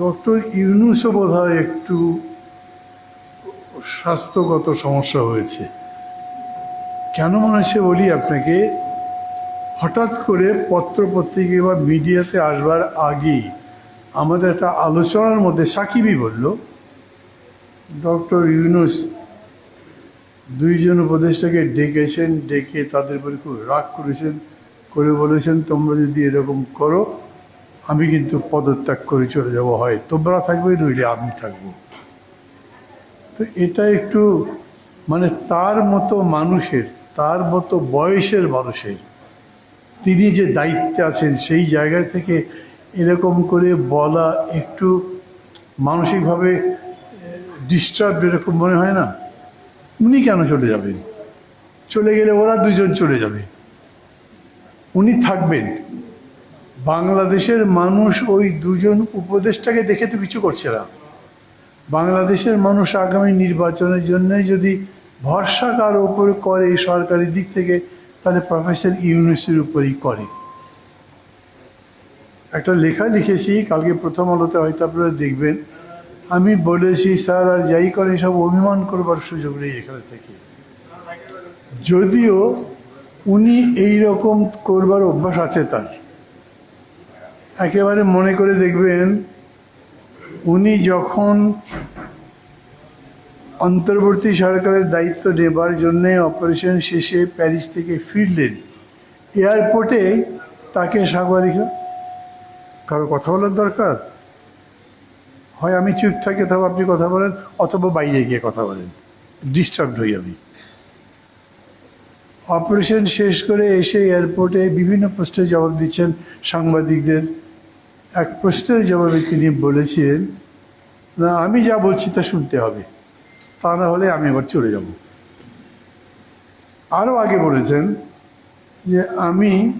Doctor ইউনুসও বোধ একটু স্বাস্থ্যগত সমস্যা হয়েছে। কেন মনে হচ্ছে বলি আপনাকে, হঠাৎ করে পত্রপত্রিকা বা মিডিয়াতে আসবার আগেই আমাদের একটা আলোচনার মধ্যে সাকিবই বলল, ডক্টর ইউনুস, দুইজন উপদেষ্টাকে ডেকেছেন, ডেকে তাদের উপরে খুব রাগ করেছেন, করে বলেছেন, তোমরা যদি এরকম করো আমি কিন্তু পদত্যাগ করে চলে যাব, হয় তোমরা থাকবে, নইলে আমি থাকব। তো এটা একটু মানে তার মতো মানুষের, তার মতো বয়সের মানুষের, তিনি যে দায়িত্বে আছেন, সেই জায়গা থেকে এরকম করে বলা একটু মানসিকভাবে ডিস্টার্ব এরকম মনে হয় না? উনি কেন চলে যাবেন? চলে গেলে ওরা দুজন চলে যাবে। উনি থাকবেন। বাংলাদেশের মানুষ ওই দুজন উপদেষ্টাকে দেখে তো কিছু করছে না। বাংলাদেশের মানুষ আগামী নির্বাচনের জন্য যদি ভরসা কার ওপর করে সরকারি দিক থেকে, তাহলে প্রফেসর ইউনুসের উপরই করে। একটা লেখা লিখেছি, কালকে প্রথম আলোতে হয়তো আপনারা দেখবেন। আমি বলেছি, স্যার, আর যাই করে সব অভিমান করবার সুযোগ নেই এখানে থেকে। যদিও উনি এই রকম করবার অভ্যাস আছে তার। একেবারে মনে করে দেখবেন, উনি যখন অন্তর্বর্তী সরকারের দায়িত্ব নেবার জন্যে অপারেশন শেষে প্যারিস থেকে ফিরলেন এয়ারপোর্টে তাকে সাংবাদিকরা কারও কথা বলার দরকার? হয় আমি চুপ থাকি অথবা আপনি কথা বলেন, অথবা বাইরে গিয়ে কথা বলেন। ডিস্টার্ব হই আমি। অপারেশন শেষ করে এসে এয়ারপোর্টে বিভিন্ন প্রশ্নের জবাব দিচ্ছেন সাংবাদিকদের। এক প্রশ্নের জবাবে তিনি বলেছিলেন, না, আমি যা বলছি তা শুনতে হবে। তা না হলে আমি আবার চলে যাব। আরও আগে বলেছেন যে, আমি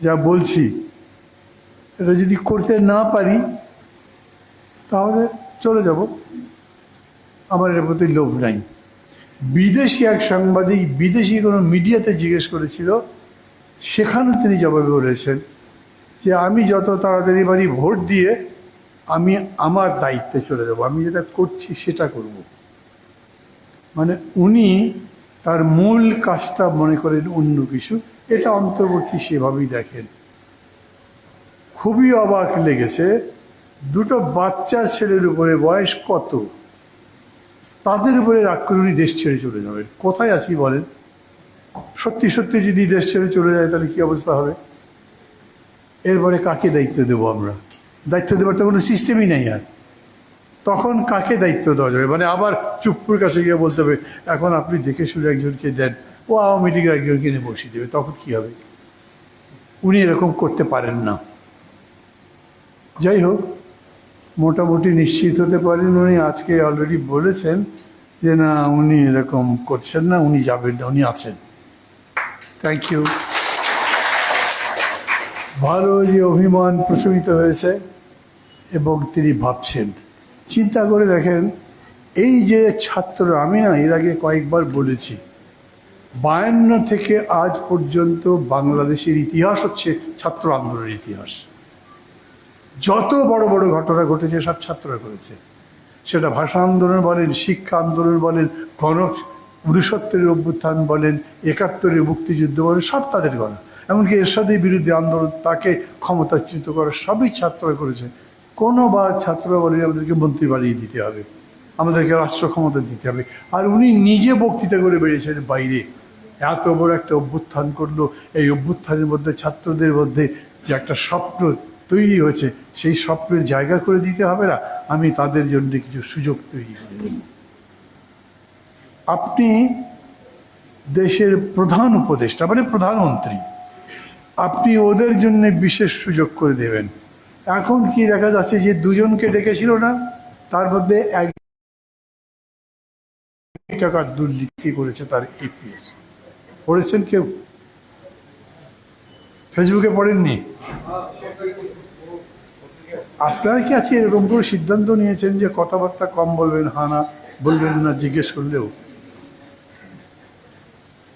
যা বলছি, এটা যদি করতে না পারি, তাহলে চলে যাব। আমার এর প্রতি লোভ নাই। বিদেশি এক সাংবাদিক, বিদেশি কোনো মিডিয়াতে জিজ্ঞেস করেছিল সেখানে তিনি জবাবে বলেছেন যে, আমি যত তাড়াতাড়ি বাড়ি ভোট দিয়ে আমি আমার দায়িত্বে চলে যাব, আমি যেটা করছি সেটা করব। মানে উনি তার মূল কাজটা মনে করেন অন্য কিছু, এটা অন্তর্বর্তী সেভাবেই দেখেন। খুবই অবাক লেগেছে, দুটো বাচ্চা ছেলের উপরে বয়স কত? তাদের উপরে রাগ করে উনি দেশ ছেড়ে চলে যাবেন। কোথায় আছি বলেন? সত্যি সত্যি যদি দেশ ছেড়ে চলে যায়, তাহলে কি অবস্থা হবে? এরপরে কাকে দায়িত্ব দেবো আমরা? দায়িত্ব দেওয়ার তো কোনো সিস্টেমই নেই আর। তখন কাকে দায়িত্ব দেওয়া যাবে? মানে আবার চুপ্পুর কাছে গিয়ে বলতে হবে, এখন আপনি দেখে শুনে একজনকে দেন। ও আওয়ামী লীগের একজনকে এনে বসিয়ে দেবে। তখন কি হবে? উনি এরকম করতে পারেন না। যাই হোক মোটামুটি নিশ্চিত হতে পারেন উনি। আজকে অলরেডি বলেছেন যে, না, উনি এরকম করছেন না, উনি যাবেন না, উনি আছেন। থ্যাংক ইউ ভালো যে অভিমান প্রশমিত হয়েছে এবং তিনি ভাবছেন। চিন্তা করে দেখেন, এই যে ছাত্র, আমি না এর আগে কয়েকবার বলেছি, বায়ান্ন থেকে আজ পর্যন্ত বাংলাদেশের ইতিহাস হচ্ছে ছাত্র আন্দোলনের ইতিহাস। যত বড় বড় ঘটনা ঘটেছে, সব ছাত্ররা করেছে। সেটা ভাষা আন্দোলন বলেন, শিক্ষা আন্দোলন বলেন গণ উনসত্তরের অভ্যুত্থান বলেন, একাত্তরের মুক্তিযুদ্ধ বলেন, সব তাদের করা এমনকি এরশাদের বিরুদ্ধে আন্দোলন, তাকে ক্ষমতাচ্যুত করা সবই ছাত্ররা করেছে। কোনোবার ছাত্ররা বলেন আমাদেরকে মন্ত্রী বাড়িয়ে দিতে হবে। আমাদেরকে রাষ্ট্র ক্ষমতা দিতে হবে। আর উনি নিজে বক্তৃতা করে বেরিয়েছেন বাইরে। এত বড় একটা অভ্যুত্থান করল। এই অভ্যুত্থানের মধ্যে, ছাত্রদের মধ্যে যে একটা স্বপ্ন তৈরি হয়েছে, সেই স্বপ্নের জায়গা করে দিতে হবে না, আমি তাদের জন্য কিছু সুযোগ তৈরি করে দেব। আপনি দেশের প্রধান উপদেষ্টা মানে প্রধানমন্ত্রী, আপনি ওদের জন্য বিশেষ সুযোগ করে দেবেন। এখন কি দেখা যাচ্ছে যে দুজনকে ডেকেছিল না? তার মধ্যে এক টাকার দুর্নীতি করেছে তার এপিএস পড়েছেন কেউ? ফেসবুকে পড়েননি? আপনারা কি আছে এরকম করে সিদ্ধান্ত নিয়েছেন যে কথাবার্তা কম বলবেন হানা বলবেন না, জিজ্ঞেস করলেও?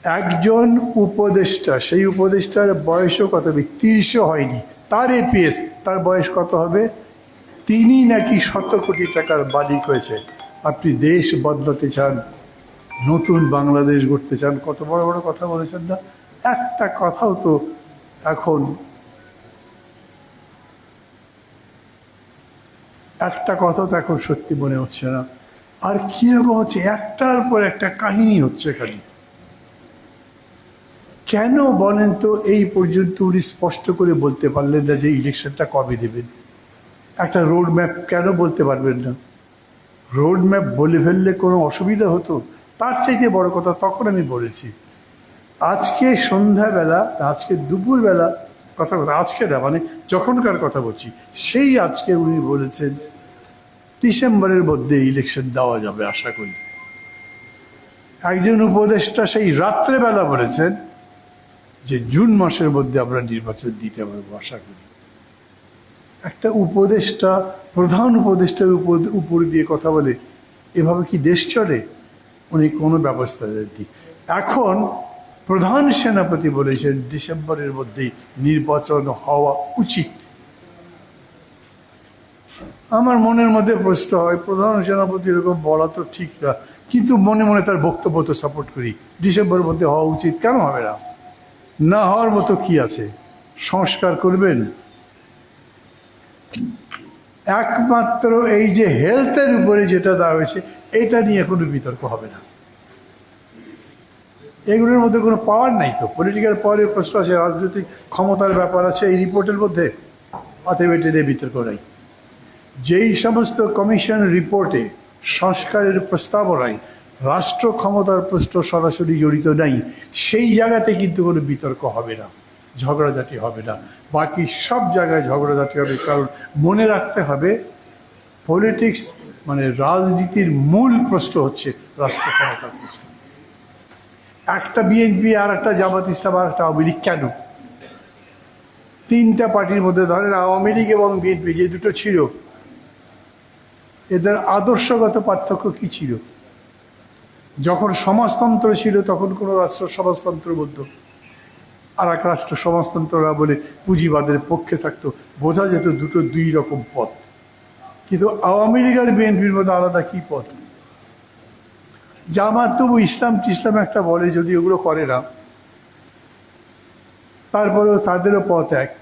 একজন উপদেষ্টা, সেই উপদেষ্টার বয়সও কত? হবে তিরিশও হয়নি। তার এপিএস তার বয়স কত হবে? তিনি নাকি শত কোটি টাকার মালিক হয়েছে। আপনি দেশ বদলাতে চান, নতুন বাংলাদেশ গড়তে চান। কত বড় বড় কথা বলেছেন না? একটা কথাও তো এখন একটা কথা তো এখন সত্যি মনে হচ্ছে না। আর কীরকম হচ্ছে? একটার পর একটা কাহিনী হচ্ছে খালি কেন বলেন তো এই পর্যন্ত উনি স্পষ্ট করে বলতে পারলেন না যে ইলেকশনটা কবে দেবেন? একটা রোড ম্যাপ কেন বলতে পারবেন না? রোড ম্যাপ বলে ফেললে কোনো অসুবিধা হতো? তার চাইতে বড় কথা তখন আমি বলেছি। আজকে সন্ধ্যাবেলা, আজকে দুপুরবেলা কথা কথা আজকে না মানে যখনকার কথা বলছি, সেই আজকে উনি বলেছেন, ডিসেম্বরের মধ্যে ইলেকশন দেওয়া যাবে, আশা করি। একজন উপদেষ্টা সেই রাত্রেবেলা বলেছেন যে জুন মাসের মধ্যে আমরা নির্বাচন দিতে পারব, আশা করি। একটা উপদেষ্টা, প্রধান উপদেষ্টার উপর উপর দিয়ে কথা বলে, এভাবে কি দেশ চলে? উনি কোনো ব্যবস্থা দেননি এখন প্রধান সেনাপতি বলেছেন, ডিসেম্বরের মধ্যে নির্বাচন হওয়া উচিত। আমার মনের মধ্যে প্রশ্ন হয়, প্রধান সেনাপতি এরকম বলা তো ঠিক না, কিন্তু মনে মনে তার বক্তব্য তো সাপোর্ট করি। ডিসেম্বরের মধ্যে হওয়া উচিত কেন হবে না? না হওয়ার মতো কি আছে? সংস্কার করবেন? একমাত্র এই যে হেলথের উপরে যেটা দেওয়া হয়েছে, এটা নিয়ে কোনো বিতর্ক হবে না। এগুলোর মধ্যে কোনো পাওয়ার নাই তো। পলিটিক্যাল পাওয়ারের প্রশ্ন আছে, রাজনৈতিক ক্ষমতার ব্যাপার আছে, এই রিপোর্টের মধ্যে অতএব এটা নিয়ে বিতর্ক নাই। যেই সমস্ত কমিশন রিপোর্টে সংস্কারের প্রস্তাবনায় রাষ্ট্র ক্ষমতার প্রশ্ন সরাসরি জড়িত নাই, সেই জায়গাতে কিন্তু কোনো বিতর্ক হবে না, ঝগড়াঝাটি হবে না। বাকি সব জায়গায় ঝগড়াঝাটি হবে, কারণ মনে রাখতে হবে পলিটিক্স মানে রাজনীতির মূল প্রশ্ন হচ্ছে রাষ্ট্র ক্ষমতার প্রশ্ন। একটা বিএনপি আর একটা জামাত ইসলাম আর একটা আওয়ামী লীগ কেন? তিনটা পার্টির মধ্যে ধরেন আওয়ামী লীগ এবং বিএনপি যে দুটো ছিল, এদের আদর্শগত পার্থক্য কি ছিল? যখন সমাজতন্ত্র ছিল, তখন কোনো রাষ্ট্র সমাজতন্ত্র বলতো। আর এক রাষ্ট্র সমাজতন্ত্ররা বলে পুঁজিবাদের পক্ষে থাকতো। বোঝা যেত দুটো দুই রকম পথ। কিন্তু আওয়ামী লীগ আর বিএনপির মধ্যে আলাদা কি পথ? জামাত তবু ইসলাম টিসলাম একটা বলে, যদি ওগুলো করে না, তারপরেও তাদেরও পথ এক।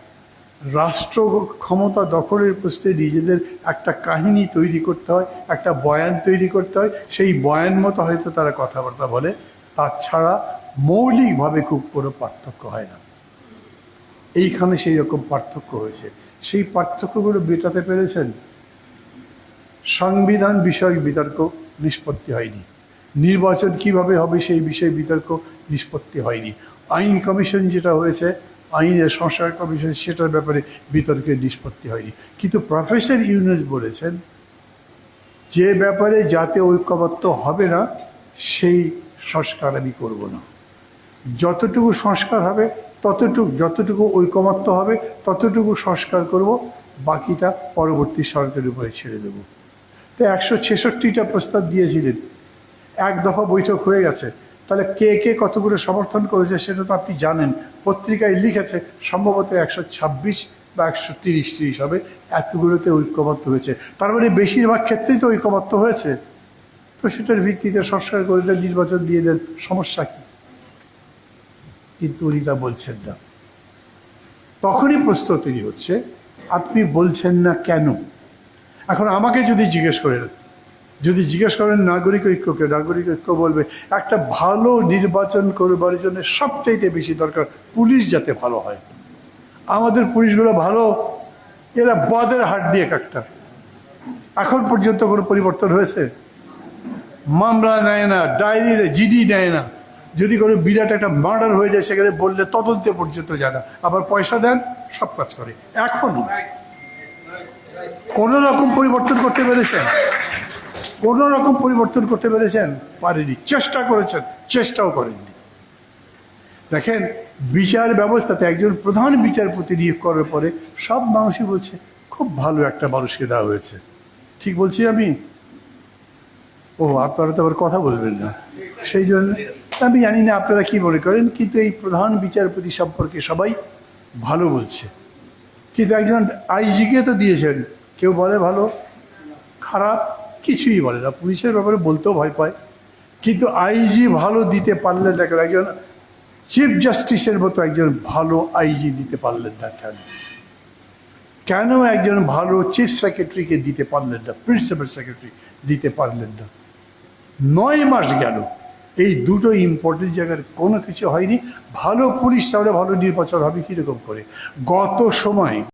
রাষ্ট্র ক্ষমতা দখলের প্রশ্নে নিজেদের একটা কাহিনী তৈরি করতে হয়, একটা বয়ান তৈরি করতে হয়, সেই বয়ান মতো হয়তো তারা কথাবার্তা বলে, তাছাড়া মৌলিকভাবে খুব কোনো পার্থক্য হয় না। এইখানে সেই রকম পার্থক্য হয়েছে। সেই পার্থক্যগুলো মেটাতে পেরেছেন? সংবিধান বিষয়ক বিতর্ক নিষ্পত্তি হয়নি। নির্বাচন কীভাবে হবে সেই বিষয়ে বিতর্ক নিষ্পত্তি হয়নি। আইন কমিশন যেটা হয়েছে, আইনের সংস্কার কমিশন, সেটার ব্যাপারে বিতর্কের নিষ্পত্তি হয়নি। কিন্তু প্রফেসর ইউনুস বলেছেন, যে ব্যাপারে যাতে ঐক্যবদ্ধ হবে না, সেই সংস্কার আমি করব না। যতটুকু সংস্কার হবে, ততটুকু, যতটুকু ঐকমত্য হবে, ততটুকু সংস্কার করব, বাকিটা পরবর্তী সরকারের উপরে ছেড়ে দেব। তো একশো ছেষট্টিটা প্রস্তাব দিয়েছিলেন। এক দফা বৈঠক হয়ে গেছে। তাহলে কে কে কতগুলো সমর্থন করেছে সেটা তো আপনি জানেন। পত্রিকায় লিখেছে সম্ভবত একশো ছাব্বিশ বা একশো তিরিশ তিরিশ হবে, এতগুলোতে ঐক্যবদ্ধ হয়েছে। তার মানে বেশিরভাগ ক্ষেত্রেই তো ঐক্যবদ্ধ হয়েছে। তো সেটার ভিত্তিতে সংস্কার করে দেন, নির্বাচন দিয়ে দেন, সমস্যা কী? কিন্তু উনি তা বলছেন না। তখনই প্রশ্ন তৈরি হচ্ছে, আপনি বলছেন না কেন? এখন আমাকে যদি জিজ্ঞেস করেন যদি জিজ্ঞেস করেন নাগরিক ঐক্যকে নাগরিক ঐক্য বলবে, একটা ভালো নির্বাচন করবার জন্য সবচাইতে বেশি দরকার পুলিশ যাতে ভালো হয়। আমাদের পুলিশগুলো ভালো, এরা বদের হাট দিয়ে একটা। এখন পর্যন্ত কোনো পরিবর্তন হয়েছে? মামলা নেয় না, ডায়েরি জিডি নেয় না। যদি কোনো বিরাট একটা মার্ডার হয়ে যায়, সেখানে বললে তদন্তে পর্যন্ত যায় না। আবার পয়সা দেন, সব কাজ করে। এখনও কোনো রকম পরিবর্তন করতে পেরেছেন? কোনো রকম পরিবর্তন করতে পেরেছেন? পারেনি। চেষ্টা করেছেন, চেষ্টাও করেননি। দেখেন, বিচার ব্যবস্থাতে একজন প্রধান বিচারপতি নিয়োগ করার পরে সব মানুষই বলছে, খুব ভালো একটা মানুষকে দেওয়া হয়েছে। ঠিক বলছি আমি? ও, আপনারা তো আবার কথা বলবেন না। সেই জন্য আমি জানি না আপনারা কি মনে করেন, কিন্তু এই প্রধান বিচারপতি সম্পর্কে সবাই ভালো বলছে। কিন্তু একজন আইজিকে তো দিয়েছেন। কেউ বলে ভালো, খারাপ কিছুই বলে না। পুলিশের ব্যাপারে বলতেও ভয় পায়। কিন্তু আইজি ভালো দিতে পারলেন না কেন একজন চিফ জাস্টিসের মতো একজন ভালো আইজি দিতে পারলেন না কেন? কেন একজন ভালো চিফ সেক্রেটারিকে দিতে পারলেন না, প্রিন্সিপাল সেক্রেটারি দিতে পারলেন না? নয় মাস গেল। এই দুটো ইম্পর্টেন্ট জায়গার কোনো কিছু হয়নি। ভালো পুলিশ তাহলে ভালো নির্বাচন হবে কীরকম করে? গত সময়